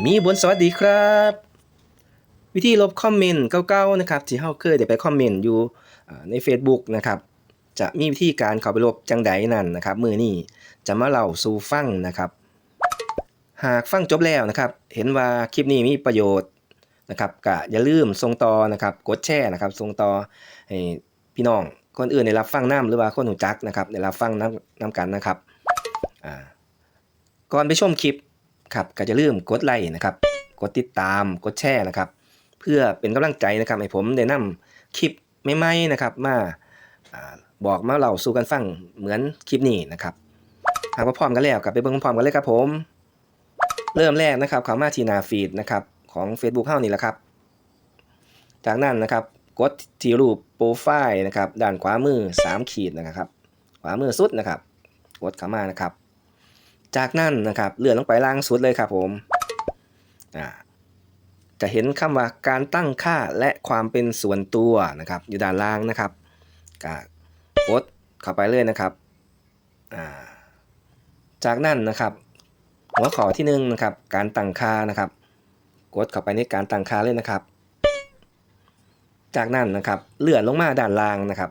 มีบนสวัสดีครับ วิธีลบคอมเมนต์เก่าๆนะครับที่เฮาเคยได้ไปคอมเมนต์อยู่ใน Facebook นะครับจะมีวิธีการเข้าไปลบจังใดนั่นนะครับมือนี้จะมาเล่าสู่ฟังนะครับ หากฟังจบแล้วนะครับ เห็นว่าคลิปนี้มีประโยชน์นะครับก็อย่าลืมส่งต่อนะครับกดแชร์นะครับส่งต่อให้พี่น้องคนอื่นได้รับฟังน้ำหรือว่าคนหูจักนะครับได้รับฟังน้ำน้ำกันนะครับอ่าก่อนไปชมคลิป ครับก็จะลืมกดไลค์นะครับ กดติดตาม กดแชร์นะครับ เพื่อเป็นกำลังใจนะครับให้ผมได้นำคลิปใหม่ๆนะครับ มาอบอกมาเล่าสู่กันฟังเหมือนคลิปนี้นะครับหากว่าพร้อมกันแล้วกลับไปเบิ่งพร้อมกันเลยครับผม เริ่มแรกนะครับเข้ามาที่นาฟีดนะครับของ Facebook เฮานี่แหละครับ จากนั้นนะครับกดที่รูปโปรไฟล์นะครับด้านขวามือ 3 ขีดนะครับ ขวามือสุดนะครับ กดเข้ามานะครับ จากนั้นนะครับเลื่อนลงไปล่างสุดเลยครับผมจะเห็นคำว่าการตั้งค่าและความเป็นส่วนตัวนะครับ อยู่ด้านล่างนะครับก็กดเข้าไปเลยนะครับจากนั้นนะครับหัวข้อที่หนึ่งนะครับการตั้งค่านะครับ กดเข้าไปในการตั้งค่าเลยนะครับ จากนั้นนะครับเลื่อนลงมาด้านล่างนะครับ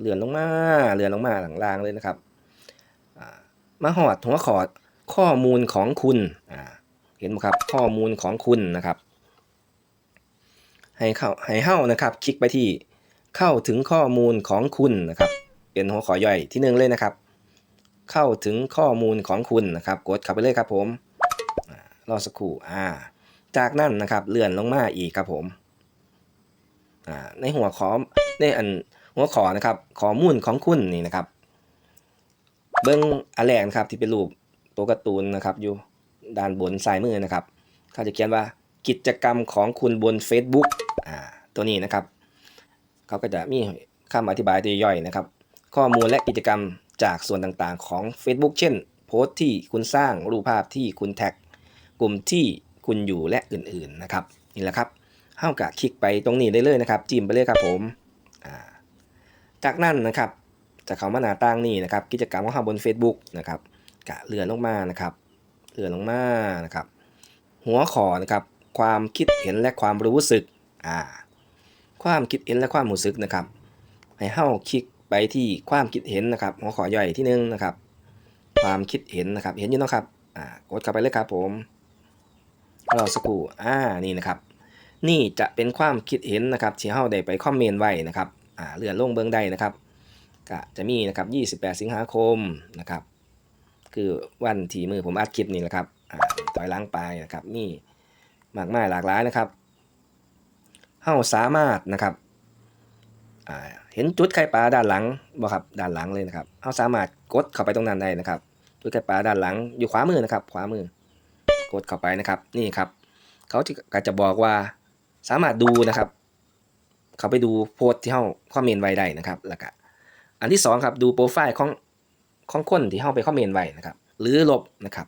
เลื่อนลงมาเลื่อนลงมาหลังล่างเลยนะครับ มาหอดหัวขอข้อมูลของคุณอ่าเห็นไหมครับข้อมูลของคุณนะครับ ให้เข้าให้เข้านะครับ คลิกไปที่เข้าถึงข้อมูลของคุณนะครับ เป็นหัวข้อย่อยที่หนึ่งเลยนะครับ เข้าถึงข้อมูลของคุณนะครับ กดเข้าไปเลยครับผมรอสักครู่อ่า จากนั้นนะครับเลื่อนลงมาอีกครับผมอ่าในหัวข้อในอันหัวข้อนะครับข้อมูลของคุณนี่นะครับ เบิ้งอันแรกนะครับที่เป็นรูปตัวการ์ตูนนะครับ อยู่ด้านบนซ้ายมือนะครับ เขาจะเขียนว่ากิจกรรมของคุณบน Facebook อ่าตัวนี้นะครับ เขาก็จะมีคำอธิบายตัวย่อยนะครับ ข้อมูลและกิจกรรมจากส่วนต่างๆ ของ Facebook เช่น โพสต์ที่คุณสร้างรูปภาพที่คุณแท็ก กลุ่มที่คุณอยู่และอื่นๆนะครับ นี่แหละครับเฮากะคลิกไปตรงนี้ได้เลยนะครับ จิ้มไปเลยครับผมอ่าจากนั้นนะครับ จะเข้ามาหน้าต่างนี้นะครับ กิจกรรมของเราบน Facebook นะครับกะเลื่อนลงมานะครับเลื่อนลงมานะครับ หัวข้อนะครับ ความคิดเห็นและความรู้สึกอ่าความคิดเห็นและความรู้สึกนะครับ ให้เฮาคลิกไปที่ความคิดเห็นนะครับ หัวข้อย่อยที่หนึ่งนะครับ ความคิดเห็นนะครับ เห็นอยู่นะครับอ่ากดเข้าไปเลยครับผมรอสักครู่อ่านี่นะครับ นี่จะเป็นความคิดเห็นนะครับที่เฮาได้ไปคอมเมนต์ไว้นะครับอ่าเลื่อนลงเบื้องใดนะครับ ก็จะมีนะครับ 28 สิงหาคมนะครับ คือวันที่มือผมอัดคลิปนี่แหละครับอ่อยล้างไปนะครับนี่มากมายหลากหลายนะครับเฮาสามารถนะครับเห็นจุดไข่ปลาด้านหลังบ่ครับด้านหลังเลยนะครับเฮาสามารถกดเข้าไปตรงนั้นได้นะครับ จุดไข่ปลาด้านหลังอยู่ขวามือนะครับ ขวามือกดเข้าไปนะครับนี่ครับเขาก็จะบอกว่าสามารถดูนะครับ เขาไปดูโพสที่เฮาคอมเมนต์ไว้ได้นะครับแล้วก็ อันที่สองครับดูโปรไฟล์ของของคนที่เฮาไปคอมเมนต์ไว้นะครับ หรือลบนะครับ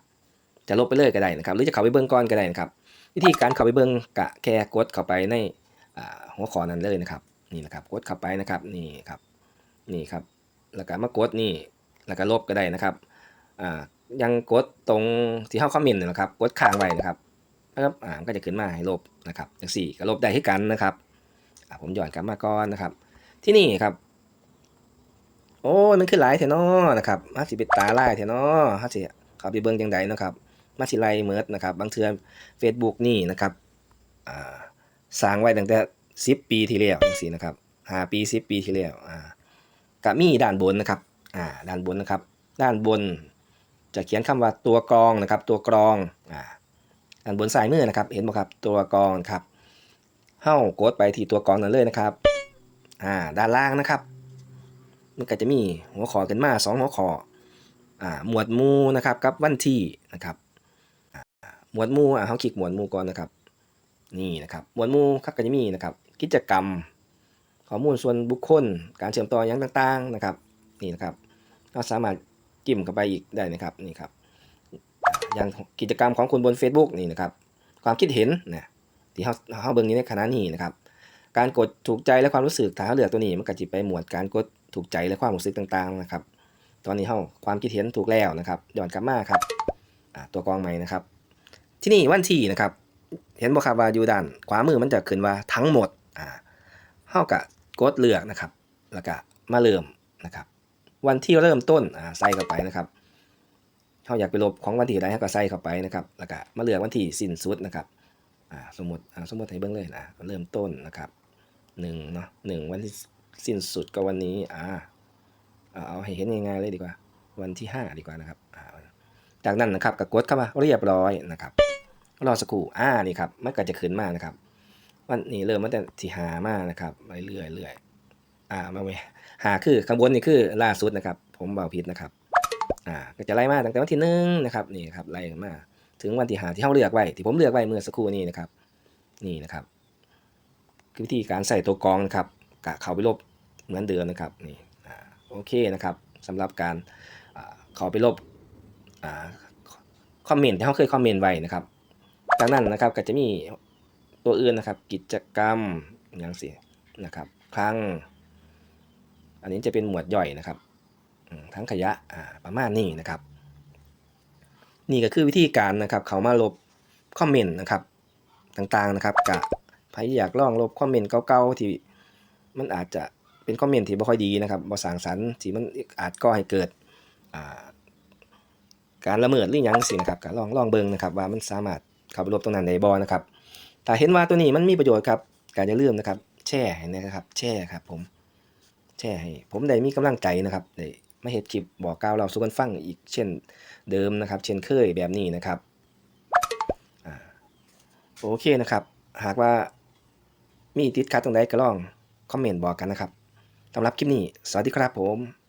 จะลบไปเลยก็ได้นะครับ หรือจะเข้าไปเบิ่งก่อนก็ได้นะครับ วิธีการเข้าไปเบิ่งกะแค่กดเข้าไปในหัวข้อนั้นเลยนะครับ นี่นะครับ กดเข้าไปนะครับ นี่ครับ นี่ครับ แล้วก็มากดนี่ แล้วก็ลบก็ได้นะครับ อ่า ยังกดตรงที่เฮาคอมเมนต์นี่นะครับ กดค้างไว้นะครับนะครับอ่ามันก็จะขึ้นมาให้ลบนะครับอย่างสี่ก็ลบได้ที่กันนะครับ อ่าผมหย่อนกลับมาก่อนนะครับ ที่นี่ครับ โอ้ยมันขึ้นหลายเถอะเนาะนะครับมาสิเป็นตาลายเถอะเนาะฮัสิเขาไปเบิ่งจังใดนะครับมาสิไล่เมิดนะครับบางเทื่อ Facebook นี่นะครับอ่าสร้างไว้ตั้งแต่10ปีที่แล้วจังซี่นะครับ5ปี10ปีที่แล้วอ่าก็มีด้านบนนะครับอ่าด้านบนนะครับ ด้านบน จะเขียนคำว่าตัวกรองนะครับ ตัวกรองอ่าด้านบนซ้ายมือนะครับ เห็นไหมครับตัวกรองครับเฮ้ากดไปที่ตัวกรองนั่นเลยนะครับอ่าด้านล่างนะครับ มันก็จะมีหัวข้อขึ้นมาสองหัวข้ออ่าหมวดหมู่นะครับกับวันที่นะครับหมวดหมู่อ่าเขาคลิกหมวดหมู่ก่อนนะครับ นี่นะครับหมวดหมู่ครับก็จะมีนะครับ กิจกรรม ข้อมูลส่วนบุคคล การเชื่อมต่ออย่างต่างๆนะครับ นี่นะครับเราสามารถจิ้มเข้าไปอีกได้นะครับนี่ครับอย่างกิจกรรมของคุณบน Facebook นี่นะครับ ความคิดเห็นนะที่เขาเขาเบิ่งนี้ในขณะนี้นะครับ การกดถูกใจและความรู้สึกถ้าเขาเลือกตัวนี้มันก็จะไปหมวดการกด ถูกใจและความรู้สึกต่างๆนะครับตอนนี้เขาความคิดเห็นถูกแล้วนะครับย้อนกลับมาครับตัวกรองใหม่นะครับ ที่นี่วันที่นะครับ เห็นบ่ครับว่าอยู่ด้านขวามือมันจะขึ้นว่าทั้งหมดอ่าเฮากะกดเลือกนะครับ แล้วก็มาเริ่มนะครับ วันที่เริ่มต้นอ่าใส่เข้าไปนะครับเฮาอยากไปลบของวันที่ใดเฮาก็ใส่เข้าไปนะครับ แล้วก็มาเลือกวันที่สิ้นสุดนะครับอ่าสมมติอ่าสมมติให้เบิ่งเลยนะเริ่มต้นนะครับหนึ่งเนาะหนึ่งวันที่ สิ้นสุดก็วันนี้อ่าเอาให้เห็นง่ายๆเลยดีกว่า วันที่ห้าดีกว่านะครับจากนั้นนะครับก็กดเข้ามาเรียบร้อยนะครับรอสักครู่อ่านี่ครับมันก็จะขึ้นมานะครับ วันนี้เริ่มมาแต่ที่หามานะครับเรื่อยเรื่อยอ่ามาเว้ยหาคือข้างบนนี่คือล่าสุดนะครับ ผมเบาผิดนะครับอ่าก็จะไล่มาตั้งแต่วันที่หนึ่งนะครับนี่ครับไล่มาถึงวันที่หาที่เขาเลือกไว้ที่ผมเลือกไว้เมื่อสักครู่นี้นะครับ นี่นะครับ คือวิธีการใส่ตัวกรองนะครับ กะเขาไปลบเหมือนเดิมนะครับนี่โอเคนะครับสำหรับการเขาไปลบอคอมเมนต์ที่เขาเคยคอมเมนต์ไว้นะครับจากนั้นนะครับก็จะมีตัวอื่นนะครับ กิจกรรมอย่างสินะครับครั้ง อันนี้จะเป็นหมวดย่อยนะครับ ทั้งขยะประมาณนี้นะครับ นี่ก็คือวิธีการนะครับ เขามาลบคอมเมนต์นะครับต่างๆนะครับกะใครอยากลองลบคอมเมนต์เก่าๆที่ มันอาจจะเป็นคอมเมนต์ที่ไม่ค่อยดีนะครับบ่สร้างสรรค์ที่มันอาจก่อให้เกิดการละเมิดหรือยังสินะครับก็ลองลองเบิ่งนะครับ ว่ามันสามารถข้าไปลบตรงนั้นได้บ่นะครับถ้าเห็นว่าตัวนี้มันมีประโยชน์ครับก็อย่าลืมนะครับ แชร์ให้นะครับ แชร์ครับผมแชร์ให้ผมได้มีกำลังใจนะครับได้มาเฮ็ดคลิปบอกกล่าวเราสู่กันฟังอีกเช่นเดิมนะครับ เช่นเคยแบบนี้นะครับโอเคนะครับ หากว่ามีติดขัดตรงใดก็ลอง คอมเมนต์บอกกันนะครับสำหรับคลิปนี้ สวัสดีครับผม